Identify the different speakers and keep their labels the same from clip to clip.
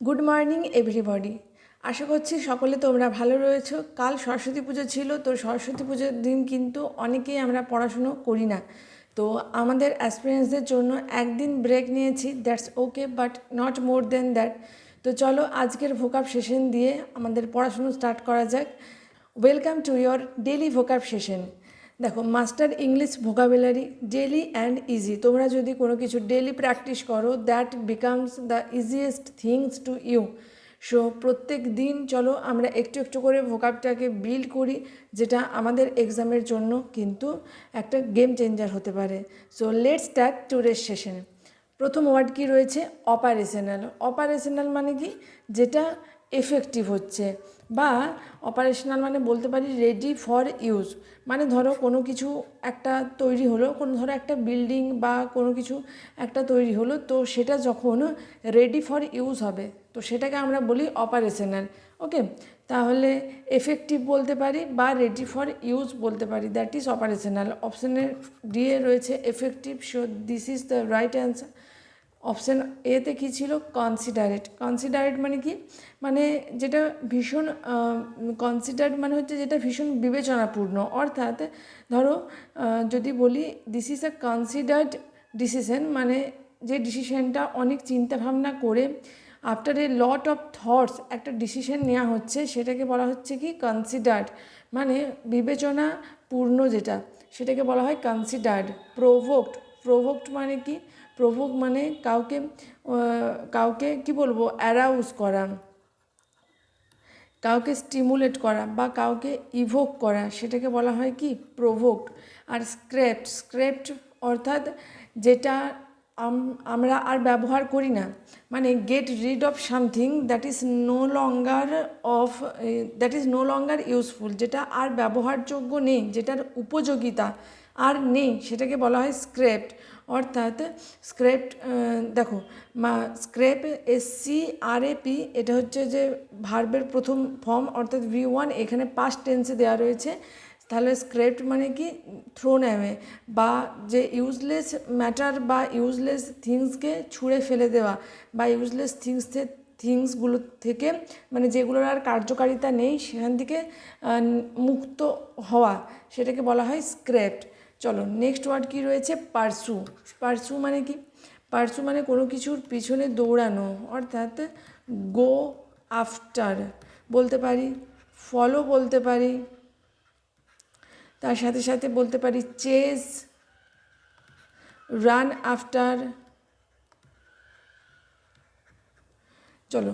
Speaker 1: Good morning everybody আশা করছি সকলে তোমরা ভালো রয়েছো। কাল সরস্বতী পুজো ছিল, তো সরস্বতী পুজোর দিন কিন্তু অনেকেই আমরা পড়াশুনো করি না। তো আমাদের অ্যাসপিরেন্সদের জন্য একদিন ব্রেক নিয়েছি that's okay but not more than that তো চলো আজকের ভোকাপ সেশন দিয়ে আমাদের পড়াশুনো স্টার্ট করা যাক। Welcome to your daily vocab session দেখো master English vocabulary daily and easy তোমরা যদি কোনো কিছু ডেলি প্র্যাকটিস করো that becomes the easiest things to you so প্রত্যেক দিন চলো, আমরা একটু একটু করে ভোকাবটাকে বিল্ড করি, যেটা আমাদের এক্সামের জন্য কিন্তু একটা গেম চেঞ্জার হতে পারে। সো লেট স্টার্ট টুডের সেশনে প্রথম ওয়ার্ড কি রয়েছে? অপারেশনাল অপারেশনাল মানে কি? যেটা এফেক্টিভ হচ্ছে বা অপারেশনাল মানে বলতে পারি রেডি ফর ইউজ মানে ধরো কোনো কিছু একটা তৈরি হলো, কোনো ধরো একটা বিল্ডিং বা কোনো কিছু একটা তৈরি হলো, তো সেটা যখন রেডি ফর ইউজ হবে, তো সেটাকে আমরা বলি অপারেশনাল ওকে তাহলে এফেক্টিভ বলতে পারি বা রেডি ফর ইউজ বলতে পারি দ্যাট ইজ অপারেশনাল অপশানের ডিএ রয়েছে effective so this is the right answer option এতে কী ছিল? কনসিডারেট কনসিডারেট মানে কি? মানে যেটা ভীষণ কনসিডারেট মানে হচ্ছে যেটা ভীষণ বিবেচনাপূর্ণ। অর্থাৎ ধরো যদি বলি this is a considered decision মানে যে ডিসিশনটা অনেক চিন্তাভাবনা করে after a lot of thoughts একটা ডিসিশন নেওয়া হচ্ছে, সেটাকে বলা হচ্ছে কি? কনসিডার্ড মানে বিবেচনাপূর্ণ যেটা, সেটাকে বলা হয় কনসিডার্ড প্রোভোকড প্রোভোকড মানে কি? প্রভোগ মানে কাউকে কাউকে কি বলব অ্যারাউজ করা, কাউকে স্টিমুলেট করা বা কাউকে ইভোক করা। সেটাকে বলা হয় কি? প্রোভোকড আর স্ক্রেপ্ট স্ক্রেপ্ট অর্থাৎ যেটা আমরা আর ব্যবহার করি না। মানে get rid of something that is no longer of that is no longer useful যেটা আর ব্যবহারযোগ্য নেই, যেটার উপযোগিতা আর নেই, সেটাকে বলা হয় স্ক্রেপ্ট অর্থাৎ স্ক্রেপ্ট দেখো, মা scrap S C R A P এটা হচ্ছে যে ভার্বের প্রথম ফর্ম অর্থাৎ ভি ওয়ান এখানে পাস্ট টেন্সে দেওয়া রয়েছে। তাহলে স্ক্রেপ্ট মানে কি? থ্রোন অ্যাওয়ে বা যে ইউজলেস ম্যাটার বা ইউজলেস থিংসকে ছুঁড়ে ফেলে দেওয়া বা ইউজলেস থিংস থিংসগুলো থেকে মানে যেগুলোর আর কার্যকারিতা নেই, সেখান থেকে মুক্ত হওয়া, সেটাকে বলা হয় স্ক্রেপ্ট চলো নেক্সট ওয়ার্ড কি রয়েছে? পারসু পারসু মানে কি? পারসু মানে কোনো কিছুর পিছনে দৌড়ানো, অর্থাৎ গো আফটার বলতে পারি ফলো বলতে পারি, তার সাথে সাথে বলতে পারি চেস রান আফটার চলো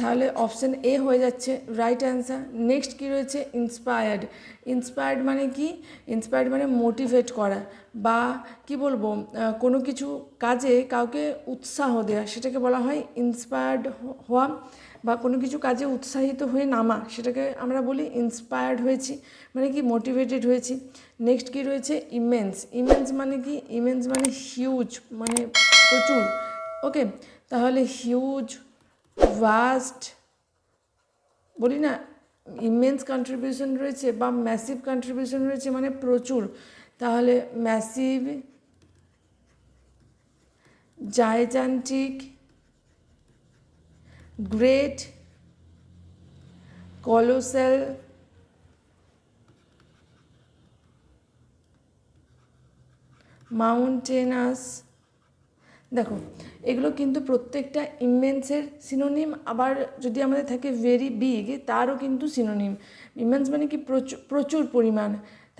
Speaker 1: তাহলে অপশান এ হয়ে যাচ্ছে রাইট অ্যান্সার নেক্সট কী রয়েছে? ইন্সপায়ার্ড ইন্সপায়ার্ড মানে কি? ইন্সপায়ার্ড মানে মোটিভেট করা বা কি বলব কোনো কিছু কাজে কাউকে উৎসাহ দেওয়া সেটাকে বলা হয় ইন্সপায়ার্ড হওয়া বা কোনো কিছু কাজে উৎসাহিত হয়ে নামা, সেটাকে আমরা বলি ইন্সপায়ার্ড হয়েছি মানে কি মোটিভেটেড হয়েছি। নেক্সট কী রয়েছে? ইমেন্স ইমেন্স মানে কি? ইমেন্স মানে হিউজ মানে প্রচুর। ওকে তাহলে হিউজ ভাস্ট বলি না ইমেন্স কন্ট্রিবিউশন রয়েছে বা ম্যাসিভ কন্ট্রিবিউশন রয়েছে মানে প্রচুর। তাহলে ম্যাসিভ জায়জান্টিক গ্রেট কলোসেল মাউন্টেনাস দেখো, এগুলো কিন্তু প্রত্যেকটা ইমেন্সের সিনোনিম আবার যদি আমাদের থাকে ভেরি বিগ তারও কিন্তু সিনোনিম ইমেন্স মানে কি প্রচুর প্রচুর পরিমাণ।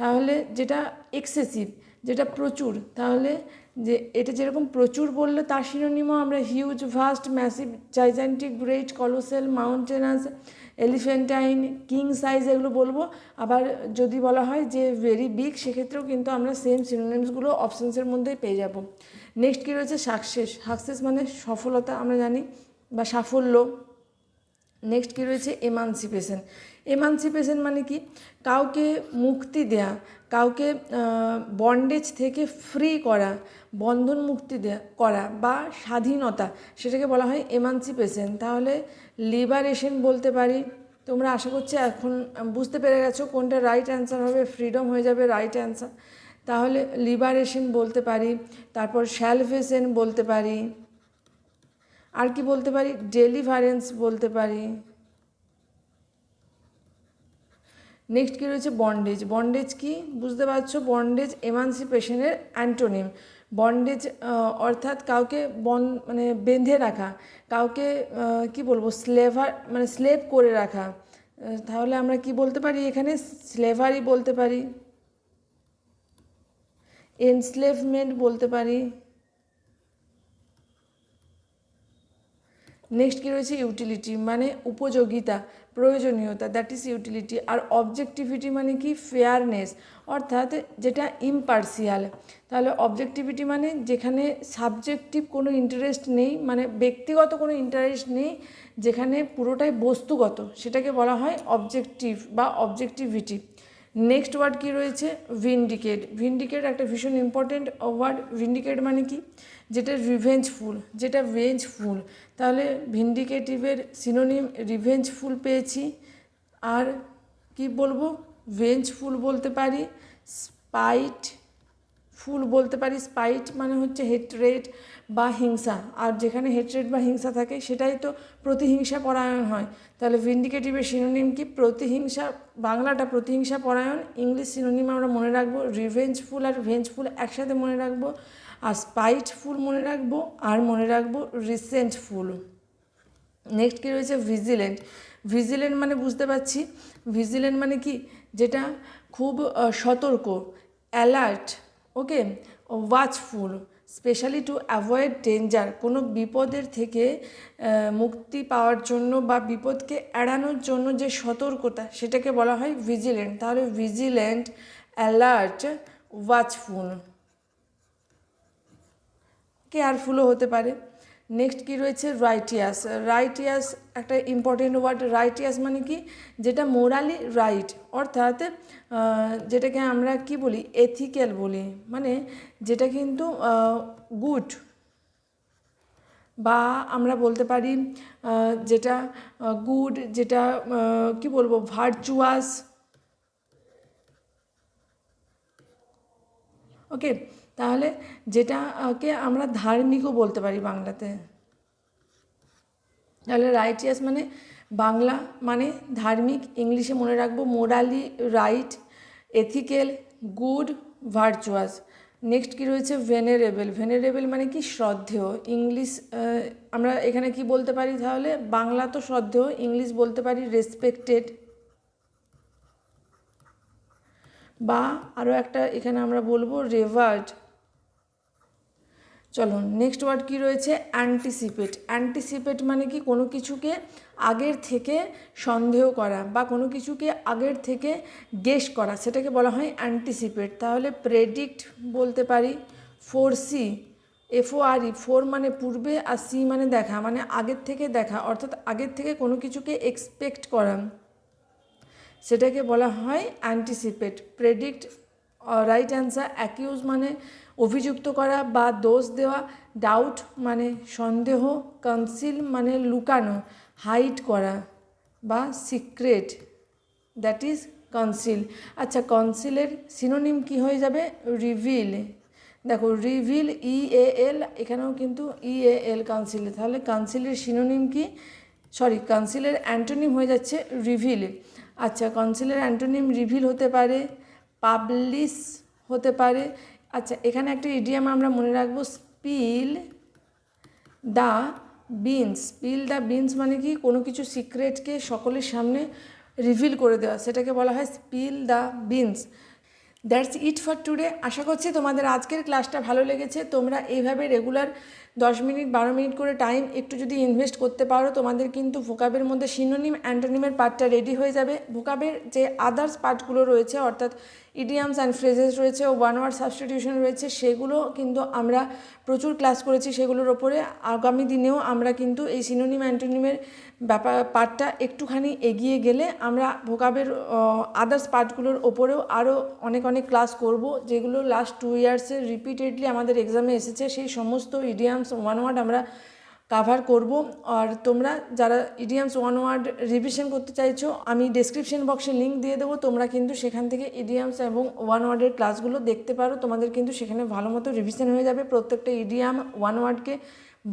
Speaker 1: তাহলে যেটা এক্সেসিভ যেটা প্রচুর, তাহলে যে এটা যেরকম প্রচুর বললে তার সিনোনিমও আমরা huge vast massive gigantic great colossal mountainous elephantine king size এগুলো বলব। আবার যদি বলা হয় যে ভেরি বিগ সেক্ষেত্রেও কিন্তু আমরা সেম সিনোনিমসগুলো অপশানসের মধ্যেই পেয়ে যাব। নেক্সট কী রয়েছে? সাকসেস সাকসেস মানে সফলতা আমরা জানি বা সাফল্য। নেক্সট কী রয়েছে? এমানসিপেশন এমানসিপেশন মানে কি? কাউকে মুক্তি দেয়া, কাউকে বন্ডেজ থেকে ফ্রি করা, বন্ধন মুক্তি দেয়া, করা বা স্বাধীনতা সেটাকে বলা হয় এমানসিপেশন তাহলে লিবারেশন বলতে পারি, তোমরা আশা করছি এখন বুঝতে পেরে গেছো কোনটা রাইট অ্যান্সার হবে ফ্রিডম হয়ে যাবে রাইট অ্যান্সার তাহলে লিবারেশন বলতে পারি, তারপর স্যালভেশন বলতে পারি, আর কি বলতে পারি? ডেলিভারেন্স বলতে পারি। নেক্সট কী রয়েছে? বন্ডেজ। বন্ডেজ কি? বুঝতে পারছ? Bondage এমানসিপেশনের antonym. বন্ডেজ অর্থাৎ কাউকে বন মানে বেঁধে রাখা, কাউকে কি বলব? স্লেভার মানে স্লেভ করে রাখা। তাহলে আমরা কি বলতে পারি এখানে? স্লেভারি বলতে পারি। এনস্লেভমেন্ট বলতে পারি। নেক্সট কী রয়েছে? ইউটিলিটি মানে উপযোগিতা, প্রয়োজনীয়তা দ্যাট ইজ ইউটিলিটি আর অবজেক্টিভিটি মানে কি? ফেয়ারনেস অর্থাৎ যেটা ইমপার্সিয়াল তাহলে অবজেক্টিভিটি মানে যেখানে সাবজেক্টিভ কোনো ইন্টারেস্ট নেই মানে ব্যক্তিগত কোনো ইন্টারেস্ট নেই, যেখানে পুরোটাই বস্তুগত, সেটাকে বলা হয় অবজেক্টিভ বা অবজেক্টিভিটি নেক্সট ওয়ার্ড কি রয়েছে? ভিন্ডিকেট ভিন্ডিকেট একটা ভীষণ ইম্পর্টেন্ট ওয়ার্ড ভিন্ডিকেট মানে কি? যেটা রিভেঞ্জফুল যেটা ভেঞ্জফুল তাহলে ভিন্ডিকেটিভের সিনোনিম রিভেঞ্জফুল পেয়েছি। আর কি বলব? ভেঞ্জফুল বলতে পারি। স্পাইট ফুল বলতে পারি, স্পাইট মানে হচ্ছে হেট্রেট বা হিংসা। আর যেখানে হেট্রেট বা হিংসা থাকে, সেটাই তো প্রতিহিংসা পরায়ণ হয়। তাহলে ভিন্ডিকেটিভের সিনোনিম কি? প্রতিহিংসা, বাংলাটা প্রতিহিংসা পরায়ণ, ইংলিশ সিনোনিম আমরা মনে রাখব রিভেঞ্জফুল আর ভেঞ্জফুল একসাথে মনে রাখব। আর স্পাইটফুল মনে রাখব, আর মনে রাখব রিসেন্টফুল নেক্সট কী রয়েছে? ভিজিলেন্ট ভিজিলেন্ট মানে বুঝতে পারছি ভিজিলেন্ট মানে কি? যেটা খুব সতর্ক alert okay watchful specially to avoid danger কোনো বিপদের থেকে মুক্তি পাওয়ার জন্য বা বিপদকে এড়ানোর জন্য যে সতর্কতা, সেটাকে বলা হয় ভিজিলেন্ট তাহলে ভিজিলেন্ট অ্যালার্ট ওয়াচফুল কেয়ারফুলও হতে পারে। নেক্সট কি রয়েছে? রাইটিয়াস রাইটিয়াস একটা ইম্পর্টেন্ট ওয়ার্ড রাইটিয়াস মানে কি? যেটা মোরালি রাইট অর্থাৎ যেটাকে আমরা কি বলি? এথিক্যাল বলি। মানে যেটা কিন্তু গুড বা আমরা বলতে পারি যেটা গুড যেটা কি বলব? ভার্চুয়াস ওকে তাহলে যেটাকে আমরা ধার্মিকও বলতে পারি বাংলাতে। তাহলে রাইটিয়াস মানে বাংলা মানে ধার্মিক, ইংলিশে মনে রাখব morally right ethical good virtuous next কি রয়েছে? ভেনারেবল ভেনারেবল মানে কি? শ্রদ্ধেয়। ইংলিশ আমরা এখানে কি বলতে পারি তাহলে? বাংলা তো শ্রদ্ধেয় ইংলিশ বলতে পারি রেসপেক্টেড বা আরও একটা এখানে আমরা বলব রেভার্ড চলো নেক্সট ওয়ার্ড কি রয়েছে? অ্যান্টিসিপেট অ্যান্টিসিপেট মানে কি? কোনো কিছুকে আগের থেকে সন্দেহ করা বা কোনো কিছুকে আগের থেকে গেস করা। সেটাকে বলা হয় অ্যান্টিসিপেট তাহলে প্রেডিক্ট বলতে পারি foresee F O R E fore মানে পূর্বে আর সি মানে দেখা মানে আগের থেকে দেখা, অর্থাৎ আগের থেকে কোনো কিছুকে এক্সপেক্ট করা। সেটাকে বলা হয় anticipate predict right answer accuse মানে অভিযুক্ত করা বা দোষ দেওয়া ডাউট মানে সন্দেহ কনসিল মানে লুকানো হাইড করা বা সিক্রেট দ্যাট ইজ কনসিল আচ্ছা কনসিলের সিনোনিম কি হয়ে যাবে? রিভিল দেখো রিভিল ই এ এল এখানেও কিন্তু ই এ এল কাউন্সিল তাহলে কাউন্সিলের সিনোনিম কি? সরি কাউন্সিলের অ্যান্টোনিম হয়ে যাচ্ছে রিভিল আচ্ছা কাউন্সিলের অ্যান্টোনিম রিভিল হতে পারে পাবলিশ হতে পারে। আচ্ছা এখানে একটা ইডিয়াম আমরা মনে রাখব spill the beans spill the beans মানে কি? কোনো কিছু সিক্রেটকে সকলের সামনে রিভিল করে দেওয়া। সেটাকে বলা হয় spill the beans that's it for today আশা করছি তোমাদের আজকের ক্লাসটা ভালো লেগেছে। তোমরা এইভাবে রেগুলার দশ মিনিট, বারো মিনিট করে টাইম একটু যদি ইনভেস্ট করতে পারো, তোমাদের কিন্তু ভোকাবের মধ্যে সিনোনিম অ্যান্টোনিমের পার্টটা রেডি হয়ে যাবে। ভোকাবের যে আদার্স পার্টগুলো রয়েছে, অর্থাৎ ইডিয়ামস অ্যান্ড ফ্রেজেস রয়েছে ওয়ান ওয়ার্ড সাবস্টিটিউশন রয়েছে, সেগুলো কিন্তু আমরা প্রচুর ক্লাস করেছি সেগুলোর ওপরে। আগামী দিনেও আমরা কিন্তু এই সিনোনিম অ্যান্টোনিমের ব্যাপার পার্টটা একটুখানি এগিয়ে গেলে আমরা ভোকাবের আদার্স পার্টগুলোর ওপরেও আরও অনেক অনেক ক্লাস করব, যেগুলো লাস্ট টু ইয়ার্সে রিপিটেডলি আমাদের এক্সামে এসেছে। সেই সমস্ত ইডিয়ামস ওয়ান ওয়ার্ড আমরা কাভার করব। আর তোমরা যারা ইডিয়ামস ওয়ান ওয়ার্ড রিভিশন করতে চাইছো, আমি ডেসক্রিপশন বক্সে লিঙ্ক দিয়ে দেবো। তোমরা কিন্তু সেখান থেকে ইডিয়ামস এবং ওয়ান ওয়ার্ডের ক্লাসগুলো দেখতে পারো। তোমাদের কিন্তু সেখানে ভালো মতো রিভিশন হয়ে যাবে। প্রত্যেকটা ইডিয়াম ওয়ান ওয়ার্ডকে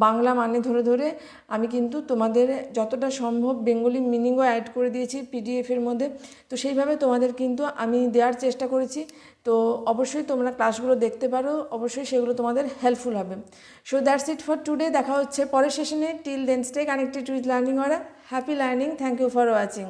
Speaker 1: বাংলা মানে ধরে ধরে আমি কিন্তু তোমাদের যতটা সম্ভব বেঙ্গলি মিনিংও অ্যাড করে দিয়েছি পিডিএফের মধ্যে। তো সেইভাবে তোমাদের কিন্তু আমি দেওয়ার চেষ্টা করেছি। তো অবশ্যই তোমরা ক্লাসগুলো দেখতে পারো, অবশ্যই সেগুলো তোমাদের হেল্পফুল হবে। So that's it for today দেখা হচ্ছে পরের সেশনে till then stay connected with learning ওরা happy learning thank you for watching